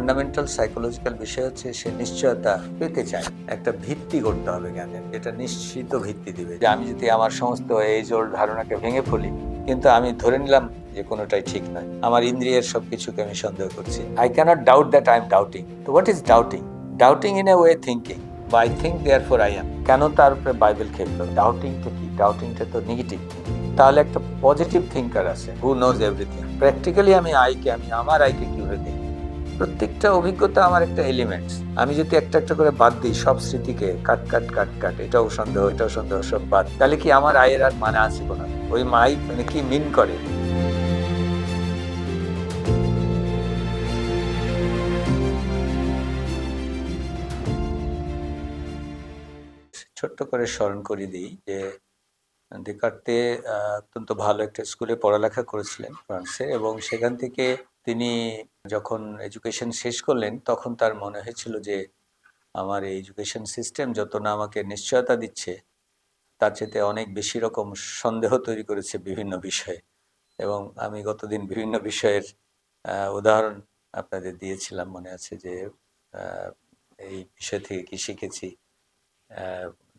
Fundamental psychological বিষয় হচ্ছে সে নিশ্চয়তা পেতে চায়। একটা ভিত্তি করতে হবে জ্ঞানের যেটা নিশ্চিত ভিত্তি দিবে। যে আমি যদি আমার সমস্ত এই জোর ধারণাকে ভেঙে ফেলি, কিন্তু আমি ধরে নিলাম যে কোনোটাই ঠিক নয়। আমার ইন্দ্রিয়ের সব কিছুকে আমি সন্দেহ করছি। I cannot doubt that I am doubting তো what is doubting doubting in a way thinking বা I think therefore I am কেন তার উপরে বাইবেল খেললো ডাউটিংটা কি? ডাউটিংটা তো নেগেটিভ তাহলে একটা পজিটিভ থিঙ্কার আছে। হু নোজ এভরিথিং প্র্যাকটিক্যালি আমি আইকে আমি আমার আইকে কীভাবে দেখি প্রত্যেকটা অভিজ্ঞতা আমার একটা এলিমেন্টস আমি যদি একটা একটা করে বাদ দিই, সব স্মৃতিকে কাট কাট কাট কাট, এটাও সন্দেহ এটাও সন্দেহ, সব বাদ। তাহলে কি আমার আয়ের আর মানে আছে কোনো? ওই মাই মানে কি মিন করে? ছোট্ট করে স্মরণ করে দিই যে দেকার্তে অত্যন্ত ভালো একটা স্কুলে পড়ালেখা করেছিলেন ফ্রান্সে এবং সেখান থেকে তিনি যখন এডুকেশন শেষ করলেন, তখন তার মনে হয়েছিল যে, আমার এই এডুকেশন সিস্টেম যত না আমাকে নিশ্চয়তা দিচ্ছে, তার চেয়ে অনেক বেশি রকম সন্দেহ তৈরি করেছে বিভিন্ন বিষয়ে। এবং আমি গতদিন বিভিন্ন বিষয়ের উদাহরণ আপনাদের দিয়েছিলাম, মনে আছে যে এই বিষয় থেকে কি শিখেছি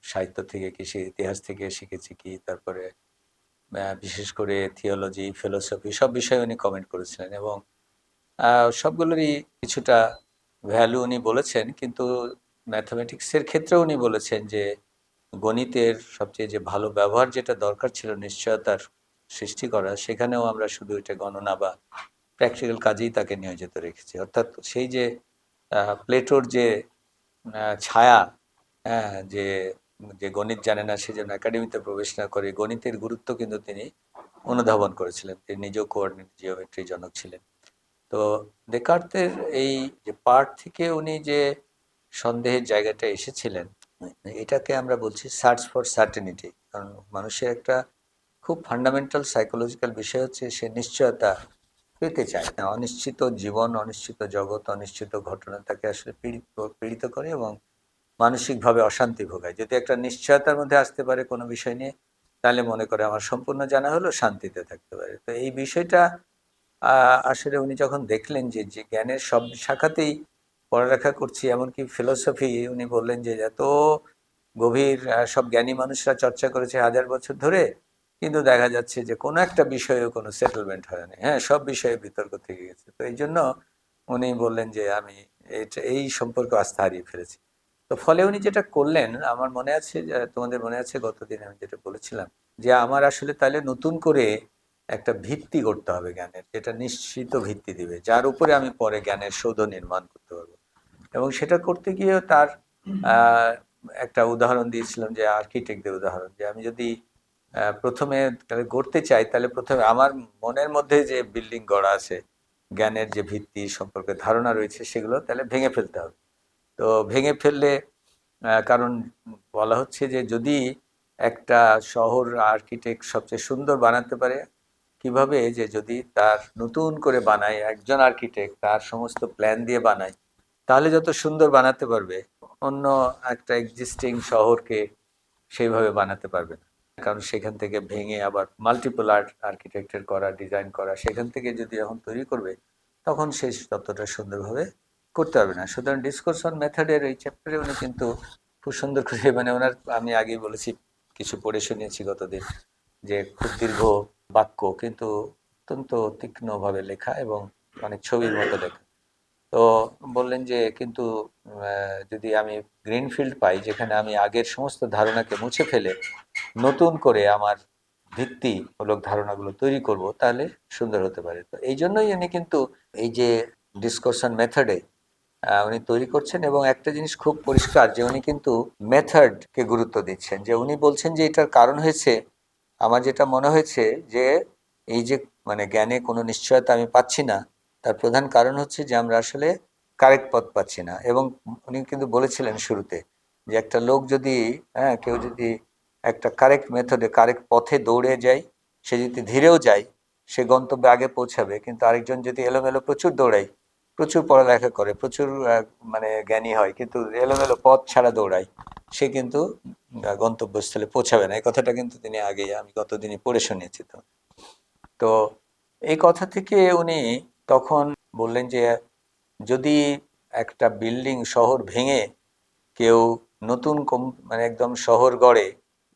সাহিত্য থেকে কি ইতিহাস থেকে শিখেছি কি, তারপরে বিশেষ করে থিওলজি ফিলোসফি সব বিষয়ে উনি কমেন্ট করেছিলেন এবং সবগুলোরই কিছুটা ভ্যালু উনি বলেছেন, কিন্তু ম্যাথমেটিক্সের ক্ষেত্রে উনি বলেছেন যে গণিতের সবচেয়ে যে ভালো ব্যবহার যেটা দরকার ছিল নিশ্চয়তার সৃষ্টি করা, সেখানেও আমরা শুধু এটা গণনা বা প্র্যাকটিক্যাল কাজেই তাকে নিয়োজিত রেখেছি। অর্থাৎ সেই যে প্লেটোর যে ছায়া হ্যাঁ যে যে গণিত জানে না সেজন্য একাডেমিতে প্রবেশ না করে, গণিতের গুরুত্ব কিন্তু তিনি অনুধাবন করেছিলেন। তিনি নিজেও কোঅর্ডিনেট জিওমেট্রি জনক ছিলেন। তো দেকার্তের এই যে পার্ট থেকে উনি যে সন্দেহের জায়গাটা এসেছিলেন, এটাকে আমরা বলছি সার্চ ফর সার্টেনিটি কারণ মানুষের একটা খুব ফান্ডামেন্টাল সাইকোলজিক্যাল বিষয় হচ্ছে সে নিশ্চয়তা পেতে চায়। না, অনিশ্চিত জীবন, অনিশ্চিত জগৎ, অনিশ্চিত ঘটনা তাকে আসলে পীড়িত পীড়িত করে এবং মানসিকভাবে অশান্তি ভোগায়। যদি একটা নিশ্চয়তার মধ্যে আসতে পারে কোনো বিষয় নিয়ে, তাহলে মনে করে আমার সম্পূর্ণ জানা হলো, শান্তিতে থাকতে পারে। তো এই বিষয়টা আসলে উনি যখন দেখলেন যে যে জ্ঞানের সব শাখাতেই পড়ালেখা করছি, এমনকি ফিলোসফি উনি বললেন যে, এত গভীর সব জ্ঞানী মানুষরা চর্চা করেছে হাজার বছর ধরে, কিন্তু দেখা যাচ্ছে যে, কোনো একটা বিষয়ে কোনো সেটেলমেন্ট হয়নি। হ্যাঁ সব বিষয়ে বিতর্ক থেকে গেছে। তো এই জন্য উনি বললেন যে, আমি এটা- এই সম্পর্কে আস্থা হারিয়ে ফেলেছি। তো ফলে উনি যেটা করলেন, আমার মনে আছে তোমাদের মনে আছে গতদিন আমি যেটা বলেছিলাম, যে, আমার আসলে তাহলে নতুন করে একটা ভিত্তি করতে হবে জ্ঞানের, যেটা নিশ্চিত ভিত্তি দিবে, যার উপরে আমি পরে জ্ঞানের সৌধ নির্মাণ করতে পারব। এবং সেটা করতে গিয়ে তার একটা উদাহরণ দিয়েছিলাম যে আর্কিটেক্টদের উদাহরণ, যে আমি যদি প্রথমে তাহলে গড়তে চাই, তাহলে প্রথমে আমার মনের মধ্যে যে বিল্ডিং গড়া আছে, জ্ঞানের যে ভিত্তি সম্পর্কে ধারণা রয়েছে সেগুলো তাহলে ভেঙে ফেলতে হবে। তো ভেঙে ফেললে কারণ বলা হচ্ছে যে যদি একটা শহর আর্কিটেক্ট সবচেয়ে সুন্দর বানাতে পারে কীভাবে যে যদি তার নতুন করে বানায়, একজন আর্কিটেক্ট তার সমস্ত প্ল্যান দিয়ে বানায়, তাহলে যত সুন্দর বানাতে পারবে, অন্য একটা এক্সিস্টিং শহরকে সেইভাবে বানাতে পারবে না। কারণ সেখান থেকে ভেঙে আবার মাল্টিপল আর্ট আর্কিটেক্টের করা ডিজাইন করা, সেখান থেকে যদি এখন তৈরি করবে, তখন সে ততটা সুন্দরভাবে করতে পারবে না। সুতরাং ডিসকোর্সন মেথডের এই চ্যাপ্টারে উনি কিন্তু খুব সুন্দর করে মানে ওনার, আমি আগেই বলেছি, কিছু পড়ে শুনিয়েছি গতদিন, যে খুব দীর্ঘ বাক্য, কিন্তু অত্যন্ত তীক্ষ্ণভাবে লেখা এবং অনেক ছবির মতো লেখা। তো বললেন যে, কিন্তু যদি আমি গ্রিন ফিল্ড পাই, যেখানে আমি আগের সমস্ত ধারণাকে মুছে ফেলে নতুন করে আমার ভিত্তি মূলক ধারণাগুলো তৈরি করব, তাহলে সুন্দর হতে পারে। তো এই জন্যই উনি কিন্তু এই যে ডিসকশন মেথডে উনি তৈরি করছেন এবং একটা জিনিস খুব পরিষ্কার যে, উনি কিন্তু মেথডকে গুরুত্ব দিচ্ছেন। যে উনি বলছেন যে, এটার কারণ হয়েছে আমার যেটা মনে হয়েছে যে, এই যে মানে জ্ঞানে কোনো নিশ্চয়তা আমি পাচ্ছি না, তার প্রধান কারণ হচ্ছে যে, আমরা আসলে কারেক্ট পথ পাচ্ছি না। এবং উনি কিন্তু বলেছিলেন শুরুতে যে, একটা লোক যদি হ্যাঁ কেউ যদি একটা কারেক্ট মেথডে, কারেক্ট পথে দৌড়ে যায়, সে যদি ধীরেও যায়, সে গন্তব্যে আগে পৌঁছাবে। কিন্তু আরেকজন যদি এলোমেলো প্রচুর দৌড়ায় প্রচুর পড়ালেখা করে, প্রচুর মানে জ্ঞানী হয়, কিন্তু এলোমেলো পথ ছাড়া দৌড়ায়। সে কিন্তু গন্তব্যস্থলে পৌঁছাবে না। এই কথাটা কিন্তু তিনি আগে আমি গতদিনই পড়ে শুনিয়েছি তো। তো এই কথা থেকে উনি তখন বললেন যে, যদি একটা বিল্ডিং শহর ভেঙে কেউ নতুন কম মানে একদম শহর গড়ে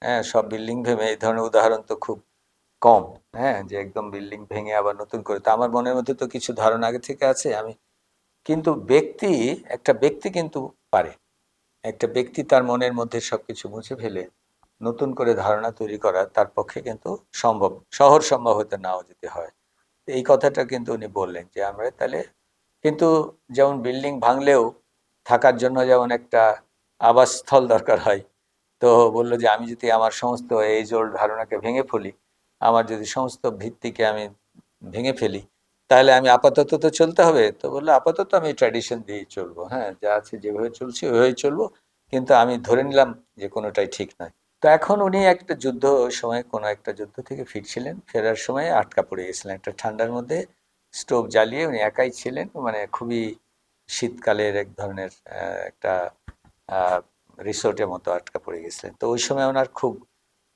হ্যাঁ সব বিল্ডিং ভেঙে, এই ধরনের উদাহরণ তো খুব কম হ্যাঁ যে একদম বিল্ডিং ভেঙে আবার নতুন করে, তো আমার মনের মধ্যে তো কিছু ধারণা আগে থেকে আছে। আমি কিন্তু ব্যক্তি, একটা ব্যক্তি কিন্তু পারে। একটা ব্যক্তি তার মনের মধ্যে সব কিছু মুছে ফেলে, নতুন করে ধারণা তৈরি করা তার পক্ষে কিন্তু সম্ভব শহর সম্ভব হতে নাও যেতে হয়। এই কথাটা কিন্তু উনি বললেন যে, আমরা তাহলে কিন্তু যেমন বিল্ডিং ভাঙলেও থাকার জন্য যেমন একটা আবাসস্থল দরকার হয়। তো বলল যে, আমি যদি আমার সমস্ত এই জোর ধারণাকে ভেঙে ফেলি, আমার যদি সমস্ত ভিত্তিকে আমি ভেঙে ফেলি তাহলে আমি আপাতত তো চলতে হবে। তো বলল, আপাতত আমি ট্র্যাডিশন দিয়েই চলবো। হ্যাঁ যা আছে যেভাবে চলছি ওইভাবেই চলবো। কিন্তু আমি ধরে নিলাম যে কোনোটাই ঠিক নয়। তো এখন উনি একটা যুদ্ধ সময় কোনো একটা যুদ্ধ থেকে ফিরছিলেন। ফেরার সময় আটকা পড়ে গেছিলেন একটা ঠান্ডার মধ্যে। স্টোভ জ্বালিয়ে উনি একাই ছিলেন। মানে খুবই শীতকালের এক ধরনের একটা রিসোর্টের মতো আটকা পড়ে গেছিলেন। তো ওই সময় ওনার খুব,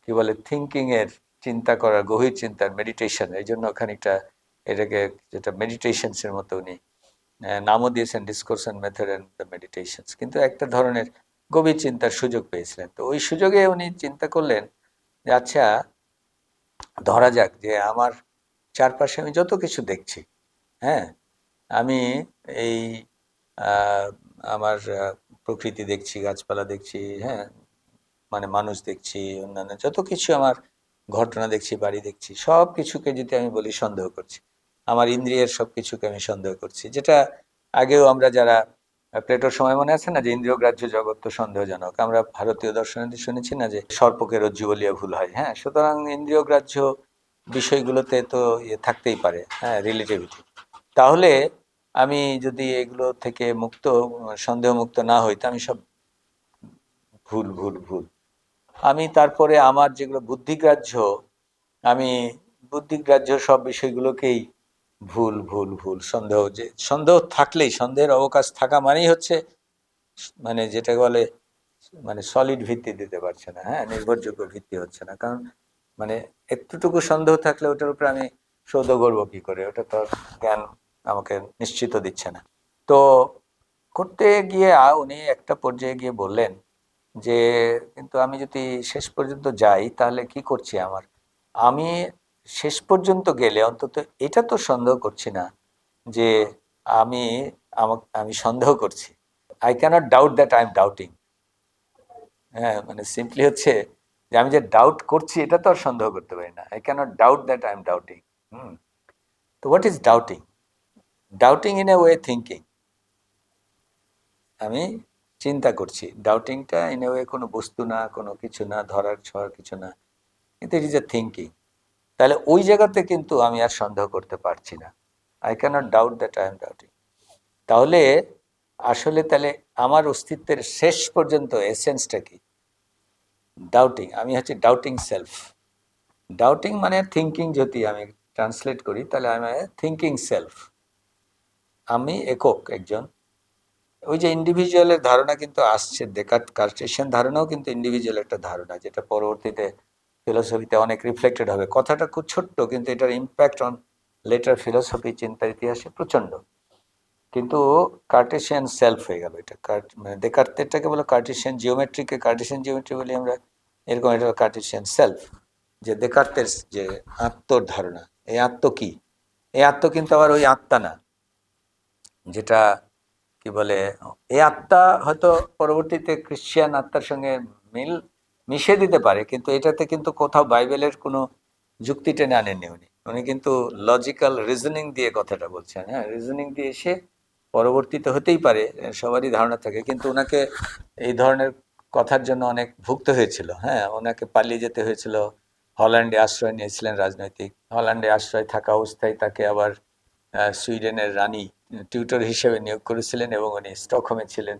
কি বলে থিঙ্কিংয়ের চিন্তা করার, গভীর চিন্তার মেডিটেশন এই জন্য খানিকটা এটাকে যেটা মেডিটেশনস এর মতো উনি নামও দিয়েছেন discourse on method and the meditations কিন্তু একটা ধরনের গভীর চিন্তার সুযোগ পেয়েছিলেন। তো ওই সুযোগে উনি চিন্তা করলেন যে আচ্ছা ধরা যাক যে আমার চারপাশে আমি যত কিছু দেখছি হ্যাঁ আমি এই আমার প্রকৃতি দেখছি, গাছপালা দেখছি হ্যাঁ মানে মানুষ দেখছি, অন্যান্য যত কিছু আমার ঘটনা দেখছি, বাড়ি দেখছি সব কিছুকে যদি আমি বলি সন্দেহ করছি। আমার ইন্দ্রিয়ের সব কিছুকে আমি সন্দেহ করছি। যেটা আগেও আমরা যারা প্লেটোর সময় মনে আছে না যে ইন্দ্রিয় গ্রাহ্য জগৎ তো সন্দেহজনক, আমরা ভারতীয় দর্শনে শুনেছি না যে সর্পকে রজ্জু বলিয়া ভুল হয়। হ্যাঁ সুতরাং ইন্দ্রিয় গ্রাহ্য বিষয়গুলোতে তো ইয়ে থাকতেই পারে হ্যাঁ রিলেটিভিটি তাহলে আমি যদি এগুলো থেকে মুক্ত সন্দেহ মুক্ত না হই, তো আমি সব ভুল ভুল ভুল। আমি তারপরে আমার যেগুলো বুদ্ধিগ্রাহ্য, আমি বুদ্ধিগ্রাহ্য সব বিষয়গুলোকেই ভুল ভুল ভুল, সন্দেহ যে, সন্দেহ থাকলেই, সন্দেহের অবকাশ থাকা মানেই হচ্ছে মানে যেটা বলে মানে সলিড ভিত্তি দিতে পারছে না হ্যাঁ নির্ভরযোগ্য ভিত্তি হচ্ছে না। কারণ মানে একটুটুকু সন্দেহ থাকলে ওটার উপরে আমি সৌদ করব কি করে? ওটা তো জ্ঞান আমাকে নিশ্চিত দিচ্ছে না। তো করতে গিয়ে উনি একটা পর্যায়ে গিয়ে বললেন যে, কিন্তু আমি যদি শেষ পর্যন্ত যাই, তাহলে কি করছি আমার? আমি শেষ পর্যন্ত গেলে অন্তত এটা তো সন্দেহ করছি না যে আমি আমাকে, আমি সন্দেহ করছি। I cannot doubt that I am doubting হ্যাঁ মানে সিম্পলি হচ্ছে যে আমি যে ডাউট করছি, এটা তো আর সন্দেহ করতে পারি না। I cannot doubt that I am doubting hmm. তো what is doubting doubting in a way thinking আমি চিন্তা করছি। ডাউটিংটা ইন এ ওয়ে কোনো বস্তু না, কোনো কিছু না, ধরার, ছোঁয়ার কিছু না। কিন্তু ইট ইজ এ থিঙ্কিং তাহলে ওই জায়গাতে কিন্তু আমি আর সন্দেহ করতে পারছি না। I cannot doubt that I am doubting তাহলে আসলে তাহলে আমার অস্তিত্বের শেষ পর্যন্ত এসেন্সটা কি? ডাউটিং আমি হচ্ছে ডাউটিং সেলফ ডাউটিং মানে থিঙ্কিং যদি আমি ট্রান্সলেট করি, তাহলে আমি থিঙ্কিং সেলফ আমি একক একজন। ওই যে ইন্ডিভিজুয়ালের ধারণা কিন্তু আসছে। ডেকার্ট কার্টেশিয়ান ধারণাও কিন্তু ইন্ডিভিজুয়াল একটা ধারণা, যেটা পরবর্তীতে ফিলোসফিতে অনেক রিফ্লেক্টেড হবে। কথাটা খুব ছোট্ট, কিন্তু এটার ইম্প্যাক্ট অন লেটার ফিলোসফি চিন্তার ইতিহাসে প্রচণ্ড কিন্তু কার্টেশিয়ান সেলফ হয়ে গেল এটা। কার্ট- মানে ডেকার্তেরটাকে বলো কার্টেশিয়ান জিওমেট্রিকে কার্টেশিয়ান জিওমেট্রি বলি আমরা, এরকম এটা কার্টেশিয়ান সেলফ যে দেকার্তের যে আত্মর ধারণা এই আত্ম কি? এই আত্ম কিন্তু আবার ওই আত্মা না, যেটা কি বলে, এই আত্মা হয়তো পরবর্তীতে খ্রিশ্চিয়ান আত্মার সঙ্গে মিল মিশে দিতে পারে, কিন্তু এটাতে কিন্তু কোথাও বাইবেলের কোনো যুক্তি টেনে আনেননি উনি। উনি কিন্তু লজিক্যাল রিজনিং দিয়ে কথাটা বলছেন। হ্যাঁ রিজনিং দিয়ে এসে পরবর্তীতে হতেই পারে, সবারই ধারণা থাকে, কিন্তু ওনাকে এই ধরনের কথার জন্য অনেক ভুগতে হয়েছিল। হ্যাঁ ওনাকে পালিয়ে যেতে হয়েছিল, হল্যান্ডে আশ্রয় নিয়েছিলেন রাজনৈতিক। হল্যান্ডে আশ্রয় থাকা অবস্থায় তাকে আবার সুইডেনের রানী টিউটর হিসেবে নিয়োগ করেছিলেন এবং উনি স্টকহোমে ছিলেন।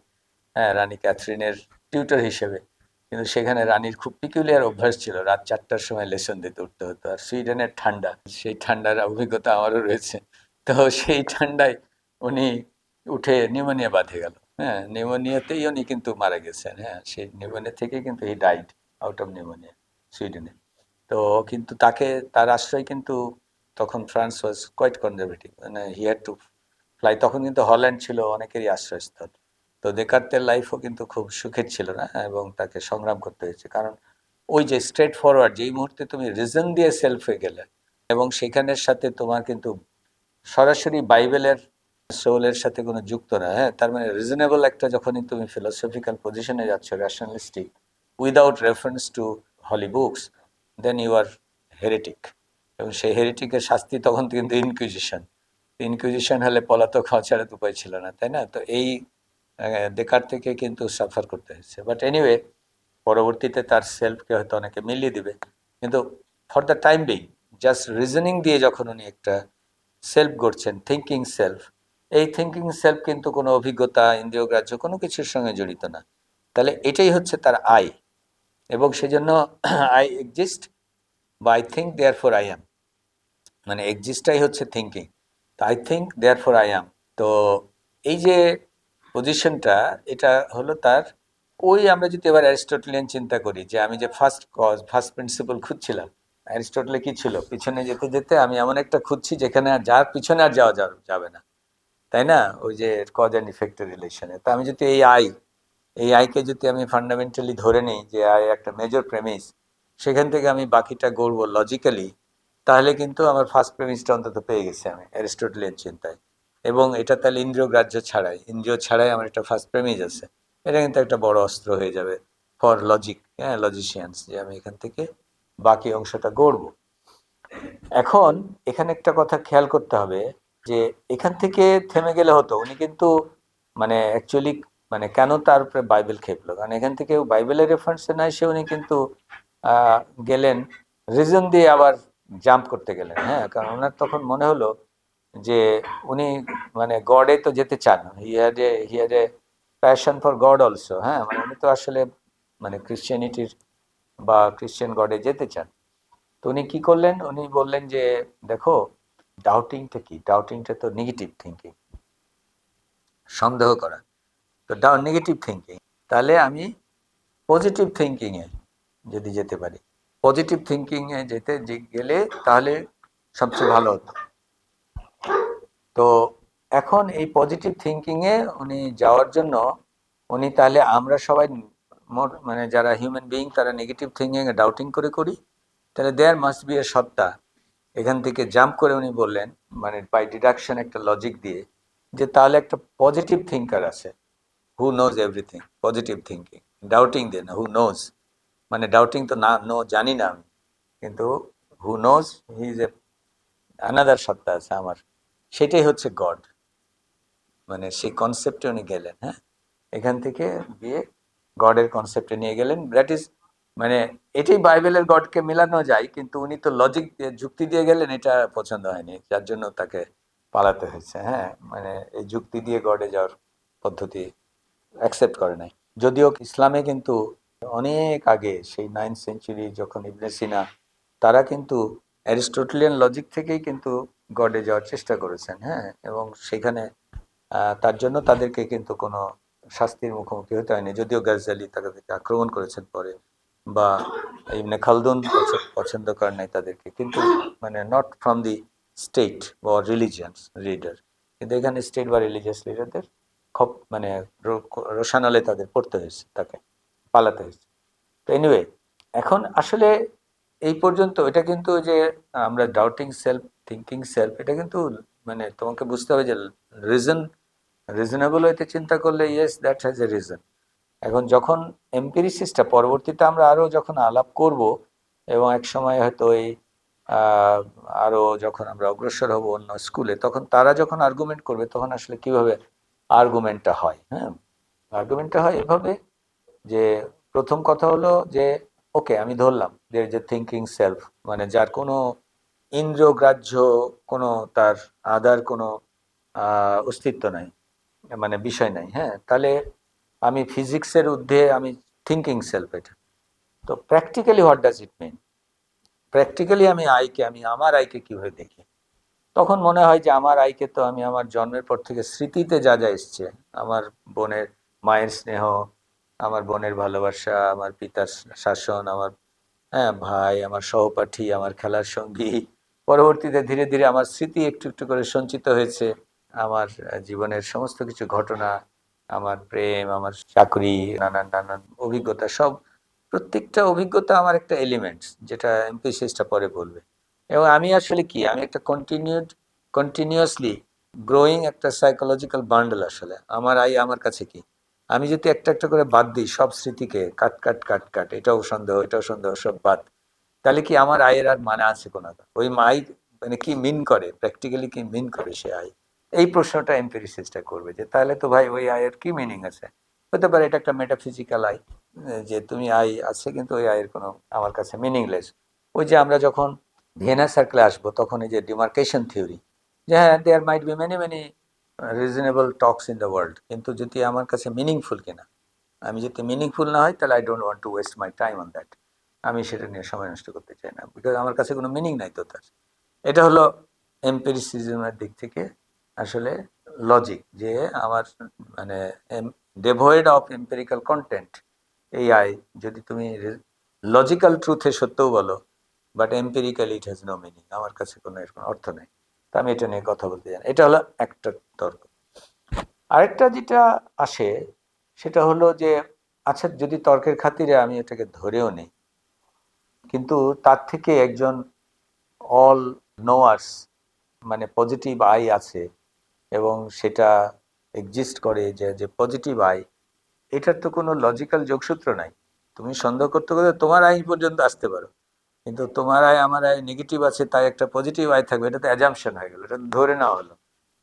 হ্যাঁ রানী ক্যাথরিনের টিউটর হিসেবে। কিন্তু সেখানে রানীর খুব পিকুলিয়ার অভ্যাস ছিল। রাত চারটার সময় লেসন দিতে উঠতে হতো আর সুইডেনের ঠান্ডা, সেই ঠান্ডার অভিজ্ঞতা আমারও রয়েছে। তো সেই ঠান্ডায় উনি উঠে নিউমোনিয়া বাঁধে গেল। হ্যাঁ নিউমোনিয়াতেই উনি কিন্তু মারা গেছেন। হ্যাঁ সেই নিউমোনিয়া থেকে কিন্তু he died out of pneumonia সুইডেনে। তো কিন্তু তাকে, তার আশ্রয় কিন্তু তখন ফ্রান্স ওয়াজ কোয়াইট কনজারভেটিভ মানে হিয়ার টু ফ্লাই তখন কিন্তু হল্যান্ড ছিল অনেকেরই আশ্রয়স্থল। তো দেকার্তের লাইফও কিন্তু খুব সুখের ছিল না এবং তাকে সংগ্রাম করতে হয়েছে। কারণ ওই যে স্ট্রেট ফরওয়ার্ড যেই মুহূর্তে তুমি রিজন দিয়ে সেলফ হয়ে গেলে এবং সেখানের সাথে তোমার কিন্তু সরাসরি বাইবেলের সোলের সাথে কোনো যুক্ত না হ্যাঁ? তার মানে রিজনেবল একটা যখনই তুমি ফিলোসফিক্যাল পজিশনে যাচ্ছ rationalistic without reference to holy books then you are heretic এবং সেই হেরিটিকের শাস্তি তখন কিন্তু ইনকুইজিশন ইনকুইজিশন হলে পলাতক হওয়া ছাড়া উপায় ছিল না, তাই না? তো এই দেকার থেকে কিন্তু সাফার করতে হয়েছে বাট এনিওয়ে পরবর্তীতে তার সেলফকে হয়তো অনেকে মিলিয়ে দিবে। কিন্তু for the time being just reasoning দিয়ে যখন উনি একটা সেলফ গড়ছেন থিঙ্কিং সেলফ এই থিঙ্কিং সেলফ কিন্তু কোনো অভিজ্ঞতা, ইন্দ্রিয় গ্রাহ্য কোনো কিছুর সঙ্গে জড়িত না। তাহলে এটাই হচ্ছে তার আই এবং সেজন্য আই এক্সিস্ট বা I think therefore I am মানে এক্সিস্টটাই হচ্ছে থিঙ্কিং তো I think therefore I am তো এই যে পজিশনটা এটা হলো তার, ওই আমরা যদি এবার অ্যারিস্টটলিয়ান চিন্তা করি যে আমি যে ফার্স্ট কজ ফার্স্ট প্রিন্সিপাল খুঁজছিলাম, অ্যারিস্টটলে কি ছিল? পিছনে যেতে যেতে আমি এমন একটা খুঁজছি যেখানে আর যার পিছনে আর যাওয়া যাবে- না। তাই না? ওই যে কজ অ্যান্ড ইফেক্টের রিলেশনে তা আমি যদি এই আই এই আইকে যদি আমি ফান্ডামেন্টালি ধরে নিই যে আই একটা মেজর প্রেমিস সেখান থেকে আমি বাকিটা গড়বো লজিক্যালি তাহলে কিন্তু আমার ফার্স্ট প্রেমিসটা অন্তত পেয়ে গেছি আমি অ্যারিস্টটলিয়ান চিন্তায়। এবং এটা তাহলে ইন্দ্রিয় গ্রাহ্য ছাড়াই। ইন্দ্রিয় ছাড়াই আমার একটা ফার্স্ট প্রেমিস আছে। এটা কিন্তু একটা বড় অস্ত্র হয়ে যাবে ফর লজিক হ্যাঁ লজিশিয়ানস যে আমি এখান থেকে বাকি অংশটা গড়বো। এখন এখানে একটা কথা খেয়াল করতে হবে যে এখান থেকে থেমে গেলে হতো, উনি কিন্তু মানে অ্যাকচুয়ালি মানে কেন তার উপরে বাইবেল খেপলো? কারণ এখান থেকে বাইবেলের রেফারেন্সে না এসে উনি কিন্তু গেলেন রিজন দিয়ে আবার জাম্প করতে গেলেন হ্যাঁ কারণ ওনার তখন মনে হলো যে উনি মানে গডে তো যেতে চান he a he a passion for God also হ্যাঁ? মানে উনি তো আসলে মানে ক্রিশ্চিয়ানিটির বা ক্রিশ্চিয়ান গডে যেতে চান। তো উনি কি করলেন? উনি বললেন যে, দেখো ডাউটিংটা কি? ডাউটিংটা তো নেগেটিভ থিঙ্কিং সন্দেহ করা। তো ডাউ নেগেটিভ থিঙ্কিং তাহলে আমি পজিটিভ থিঙ্কিংয়ে যদি যেতে পারি। পজিটিভ থিঙ্কিংয়ে যেতে গেলে তাহলে সবচেয়ে ভালো হতো। তো এখন এই পজিটিভ থিঙ্কিংয়ে উনি যাওয়ার জন্য উনি তাহলে আমরা সবাই মানে যারা হিউম্যান বিইং তারা নেগেটিভ থিঙ্কিংয়ে ডাউটিং করে করি। তাহলে দেয়ার মাস্ট বি এ সত্তা। এখান থেকে জাম্প করে উনি বললেন মানে বাই ডিডাকশন একটা লজিক দিয়ে, যে তাহলে একটা পজিটিভ থিঙ্কার আছে। Who knows everything positive thinking doubting then who knows মানে ডাউটিং তো না নো জানি না আমি। কিন্তু who knows he is a another সত্তা আছে আমার। সেটাই হচ্ছে গড মানে সেই কনসেপ্টে উনি গেলেন হ্যাঁ? এখান থেকে গিয়ে গডের কনসেপ্টে নিয়ে গেলেন। দ্যাট ইজ মানে এটাই বাইবেলের গডকে মেলানো যায়, কিন্তু উনি তো লজিক দিয়ে, যুক্তি দিয়ে গেলেন, এটা পছন্দ হয়নি। যার জন্য তাকে পালাতে হয়েছে হ্যাঁ? মানে এই যুক্তি দিয়ে গডে যাওয়ার পদ্ধতি অ্যাকসেপ্ট করে নাই। যদিও ইসলামে কিন্তু অনেক আগে, সেই নাইন সেঞ্চুরি যখন ইবনে সিনা, তারা কিন্তু অ্যারিস্টোটেলিয়ান লজিক থেকেই কিন্তু গডে যাওয়ার চেষ্টা করেছেন হ্যাঁ? এবং সেখানে তার জন্য তাদেরকে কিন্তু কোনো শাস্তির মুখোমুখি হতে হয়নি। যদিও গাজালি তাদেরকে আক্রমণ করেছেন পরে, বা ইবনে খালদুন পছন্দ করেন নাই তাদেরকে। কিন্তু মানে নট ফ্রম দি স্টেট বা রিলিজিয়ান্স লিডার কিন্তু এখানে স্টেট বা রিলিজিয়াস লিডারদের খুব মানে রোশানালে তাদের পড়তে হয়েছে, তাকে পালাতে হয়েছে। তো এনিওয়ে এখন আসলে এই পর্যন্ত এটা কিন্তু যে আমরা ডাউটিং সেলফ থিঙ্কিং সেলফ এটা কিন্তু মানে তোমাকে বুঝতে হবে যে রিজন রিজনেবল হইতে চিন্তা করলে yes that has a reason এখন যখন এম্পিরিসিসটা পরবর্তীতে আমরা আরও যখন আলাপ করব এবং এক সময় হয়তো ওই আহ, আরও যখন আমরা অগ্রসর হব অন্য স্কুলে তখন তারা যখন আর্গুমেন্ট করবে তখন আসলে কীভাবে আর্গুমেন্টটা হয় হ্যাঁ? আর্গুমেন্টটা হয় এভাবে যে প্রথম কথা হলো যে ওকে আমি ধরলাম যে যে থিঙ্কিং সেলফ মানে যার কোনো ইন্দ্রগ্রাহ্য কোনো তার আদার কোনো অস্তিত্ব নাই মানে বিষয় নাই হ্যাঁ? তাহলে আমি ফিজিক্সের ঊর্ধ্বে আমি থিঙ্কিং সেলফ এটা। তো practically what does it mean practically আমি আইকে আমি আমার আইকে কীভাবে দেখি? তখন মনে হয় যে আমার আইকে তো আমি আমার জন্মের পর থেকে স্মৃতিতে যা যা এসছে, আমার বোনের মায়ের স্নেহ আমার বোনের ভালোবাসা, আমার পিতার শাসন, আমার হ্যাঁ ভাই, আমার সহপাঠী, আমার খেলার সঙ্গী। পরবর্তীতে ধীরে ধীরে আমার স্মৃতি একটু একটু করে সঞ্চিত হয়েছে। আমার জীবনের সমস্ত কিছু ঘটনা, আমার প্রেম, আমার চাকরি, নানান নানান অভিজ্ঞতা, সব, প্রত্যেকটা অভিজ্ঞতা আমার একটা এলিমেন্টস যেটা এমপিসিসটা পরে বলবে। এবং আমি আসলে কি, আমি একটা কন্টিনিউড কন্টিনিউয়াসলি গ্রোয়িং একটা সাইকোলজিক্যাল বান্ডল আসলে। আমার আই আমার কাছে কি? আমি যদি একটা একটা করে বাদ দিই সব স্মৃতিকে, কাট কাট কাট কাট, এটাও সন্দেহ এটাও সন্দেহ, সব বাদ, তাহলে কি আমার আয়ের আর মানে আছে কোনো? ওই মাই মানে কি মিন করে? প্র্যাকটিক্যালি কি মিন করে সে আয়? এই প্রশ্নটা এম্পিরিসিসটা করবে যে, তাহলে তো ভাই ওই আয়ের কি মিনিং আছে? হতে পারে এটা একটা মেটাফিজিক্যাল আয়, যে তুমি আয় আছে কিন্তু ওই আয়ের কোনো আমার কাছে মিনিংলেস ওই যে আমরা যখন ভিয়েনা সার্কেলে আসব, তখন এই যে ডিমার্কেশন থিওরি যে হ্যাঁ there might be many many reasonable talks in the world কিন্তু যদি আমার কাছে মিনিংফুল কিনা, আমি যদি মিনিংফুল না হয় তাহলে I don't want to waste my time on that আমি সেটা নিয়ে সময় নষ্ট করতে চাই না বিকজ আমার কাছে কোনো মিনিং নাই তো তার। এটা হলো এম্পেরিসিজমের দিক থেকে আসলে লজিক যে আমার মানে ডেভয়েড অফ এম্পেরিক্যাল কন্টেন্ট এই আই যদি তুমি লজিক্যাল ট্রুথে সত্যও বলো but empirically it has no meaning আমার কাছে কোনো এর কোনো অর্থ নেই। তা আমি এটা নিয়ে কথা বলতে চাই এটা হলো একটা তর্ক। আরেকটা যেটা আসে, সেটা হলো যে আচ্ছা যদি তর্কের খাতিরে আমি এটাকে ধরেও নেই, কিন্তু তার থেকে একজন অল নোয়ার্স মানে পজিটিভ আই আছে, এবং সেটা এক্সিস্ট করে যে যে পজিটিভ আই এটার তো কোনো লজিক্যাল যোগসূত্র নাই। তুমি সন্দেহ করতে করতে তোমার আই পর্যন্ত আসতে পারো। কিন্তু তোমার আয়, আমার আয় নেগেটিভ আছে, তাই একটা পজিটিভ আয় থাকবে এটা তো অ্যাজামশন হয়ে গেল, এটা ধরে নেওয়া হলো।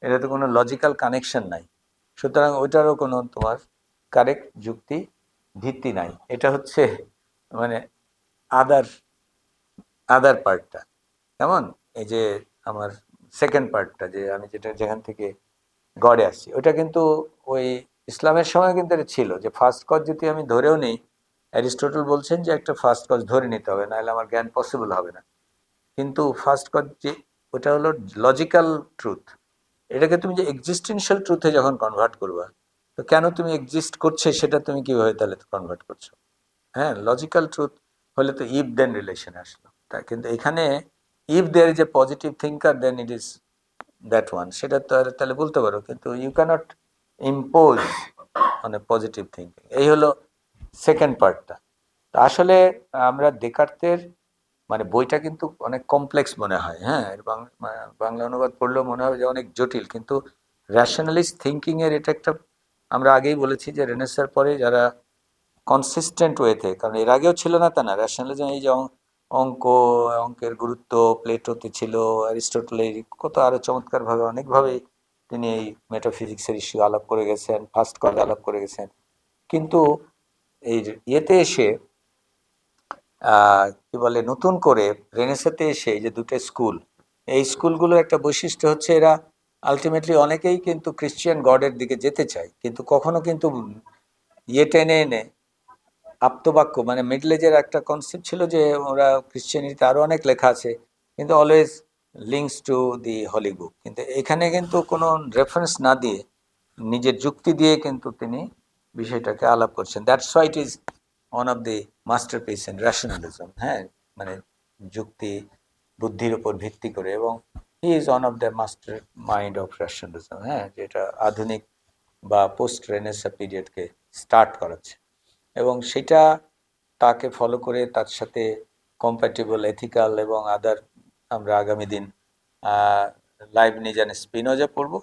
এটা তো কোনো লজিক্যাল কানেকশন নাই। সুতরাং ওইটারও কোনো তোমার কারেক্ট যুক্তি, ভিত্তি নাই। এটা হচ্ছে মানে আদার আদার পার্টটা কেমন? এই যে আমার সেকেন্ড পার্টটা যে আমি যেটা যেখান থেকে গড়ে আসছি ওটা কিন্তু ওই ইসলামের সময় কিন্তু এটা ছিল, যে ফার্স্ট কজ যদি আমি ধরেও নেই অ্যারিস্টোটল বলছেন যে একটা ফার্স্ট কজ ধরে নিতে হবে, নাহলে আমার জ্ঞান পসিবল হবে না। কিন্তু ফার্স্ট কজ যে, ওটা হলো লজিক্যাল ট্রুথ এটাকে তুমি যে এক্সিস্টেন্সিয়াল ট্রুথে যখন কনভার্ট করবা, তো কেন তুমি এক্সিস্ট করছে সেটা তুমি কীভাবে তাহলে কনভার্ট করছ? হ্যাঁ লজিক্যাল ট্রুথ হলে তো ইফ দেন রিলেশন আসলো। তা কিন্তু এখানে if there is a positive thinker then it is that one সেটা তো তাহলে বলতে পারো, কিন্তু ইউ ক্যানট ইম্পোজ মানে পজিটিভ থিঙ্কিং এই হলো সেকেন্ড পার্টটা। আসলে আমরা দেকার্তের মানে বইটা কিন্তু অনেক কমপ্লেক্স মনে হয় হ্যাঁ? বাংলা অনুবাদ পড়লেও মনে হয় যে অনেক জটিল, কিন্তু র্যাশনালিস্ট থিঙ্কিং এর এটা একটা, আমরা আগেই বলেছি যে রেনেসার পরে যারা কনসিস্টেন্ট ওয়েতে কারণ এর আগেও ছিল না তা না র্যাশনালিজম এই যে অঙ্ক, অঙ্কের গুরুত্ব, প্লেটোতে ছিল, অ্যারিস্টটলের কত আরও চমৎকারভাবে, অনেকভাবেই তিনি এই মেটাফিজিক্সের ইস্যু আলাপ করে গেছেন ফার্স্ট কজ আলাপ করে গেছেন। কিন্তু এই ইয়েতে এসে কি বলে, নতুন করে রেনেসাতে এসে যে দুটো স্কুল, এই স্কুলগুলোর একটা বৈশিষ্ট্য হচ্ছে এরা আলটিমেটলি অনেকেই কিন্তু খ্রিস্টিয়ান গডের দিকে যেতে চায়, কিন্তু কখনো কিন্তু ইয়ে টেনে এনে আপ্তবাক্য মানে মিডল এজের একটা কনসেপ্ট ছিল যে ওরা খ্রিশ্চানিতে আরও অনেক লেখা আছে, কিন্তু always links to the holy book কিন্তু এখানে কিন্তু কোনো রেফারেন্স না দিয়ে, নিজের যুক্তি দিয়ে কিন্তু তিনি বিষয়টাকে আলাপ করছেন। That's why it is one of the masterpiece in rationalism হ্যাঁ? মানে যুক্তি, বুদ্ধির উপর ভিত্তি করে এবং he is one of the master mind of rationalism হ্যাঁ? যেটা আধুনিক বা পোস্ট রেনেসা পিরিয়ডকে স্টার্ট করাচ্ছে। এবং সেটা তাকে ফলো করে তার সাথে কম্প্যাটেবল এথিক্যাল এবং আদার আমরা আগামী দিন লাইভ নিজান স্পিনোজা পড়ব,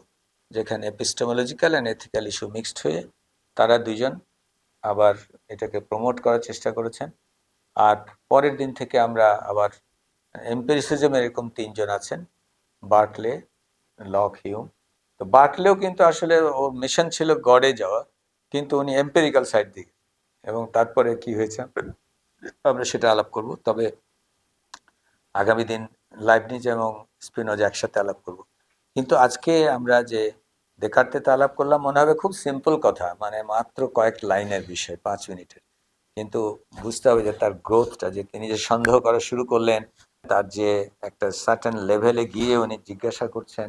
যেখানে epistemological and ethical issue mixed হয়ে তারা দুজন আবার এটাকে প্রমোট করার চেষ্টা করেছেন। আর পরের দিন থেকে আমরা আবার এম্পেরিসিজম এরকম তিনজন আছেন বার্টলে লক হিউম তো বার্টলেও কিন্তু আসলে ওর মিশন ছিল গডে যাওয়া, কিন্তু উনি এম্পেরিক্যাল সাইড দিকে এবং তারপরে কি হয়েছে আমরা সেটা আলাপ করব, তবে আগামী দিন লাইভ লাইবনিজ এবং স্পিনোজ একসাথে আলাপ করব। কিন্তু আজকে আমরা যে দেখার্তে আলাপ করলাম, মনে হবে খুব সিম্পল কথা মানে মাত্র কয়েক লাইনের বিষয়, পাঁচ মিনিটের। কিন্তু বুঝতে হবে যে তার গ্রোথটা যে তিনি যে সন্দেহ করা শুরু করলেন, তার যে একটা সার্টেন লেভেলে গিয়ে উনি জিজ্ঞাসা করছেন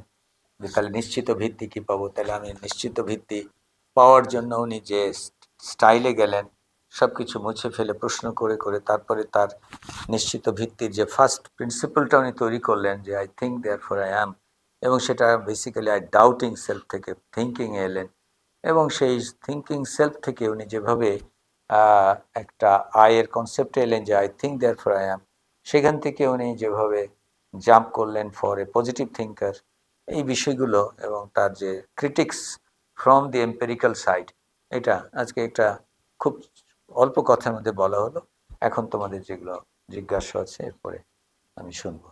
যে, তাহলে নিশ্চিত ভিত্তি কি পাবো? তাহলে আমি নিশ্চিত ভিত্তি পাওয়ার জন্য উনি যে স্টাইলে গেলেন সব কিছু মুছে ফেলে, প্রশ্ন করে করে তারপরে তার নিশ্চিত ভিত্তির যে ফার্স্ট প্রিন্সিপালটা উনি তৈরি করলেন, যে I think therefore I am এবং সেটা বেসিক্যালি আই ডাউটিং সেলফ থেকে থিঙ্কিং এলেন এবং সেই থিঙ্কিং সেলফ থেকে উনি যেভাবে একটা আয়ের কনসেপ্টে এলেন যে I think therefore I am সেখান থেকে উনি যেভাবে জাম্প করলেন ফর এ পজিটিভ থিঙ্কার এই বিষয়গুলো এবং তার যে critics from the empirical side এটা আজকে একটা খুব অল্প কথার মধ্যে বলা হলো। এখন তোমাদের যেগুলো জিজ্ঞাসা আছে, এরপরে আমি শুনব।